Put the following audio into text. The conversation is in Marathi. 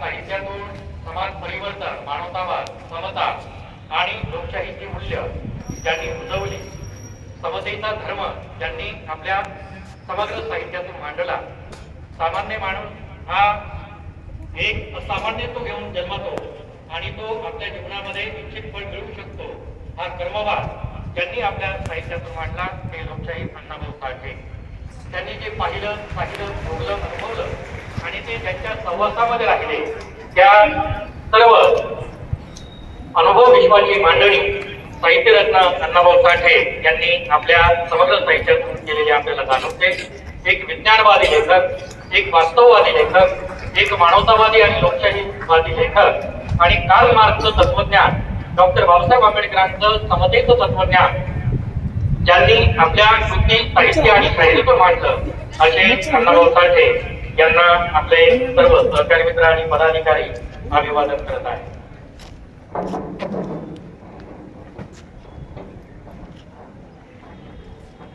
साहित्यातून समाज परिवर्तन मानवतावाद समता आणि लोकशाहीची मूल्य ज्यांनी रुजवली. समतेचा धर्म ज्यांनी आपल्या समग्र साहित्यातून मांडला. सामान्य माणूस हा एक सामान्य तो घेऊन जन्मतो आणि तो आपल्या जीवनामध्ये निश्चित फळ मिळवू शकतो. हा कर्मवाद ज्यांनी आपल्या साहित्यातून मांडला ते लोकशाही अण्णाभाऊ साठे त्यांनी जे पाहिलं पाहिलं भोगलं अनुभवलं ज्यांच्या सहवासामध्ये राहिले. त्या सर्व अनुभव विश्वाची मांडणी साहित्यरत्न अण्णाभाऊ साठे यांनी आपल्या समग्र साहित्यातून केलेली आपल्याला जाणवते. एक विज्ञानवादी लेखक एक वास्तववादी लेखक एक मानवतावादी आणि लोकशाहीवादी लेखक आणि कार्ल मार्क्सचं तत्वज्ञान डॉक्टर बाबासाहेब आंबेडकरांचं समतेचं तत्वज्ञान ज्यांनी आपल्या कृती साहित्य आणि शैलीतून मांडलं असे अण्णाभाऊ साठे यांना आपले सर्व सहकारी मित्र आणि पदाधिकारी अभिवादन करत आहेत.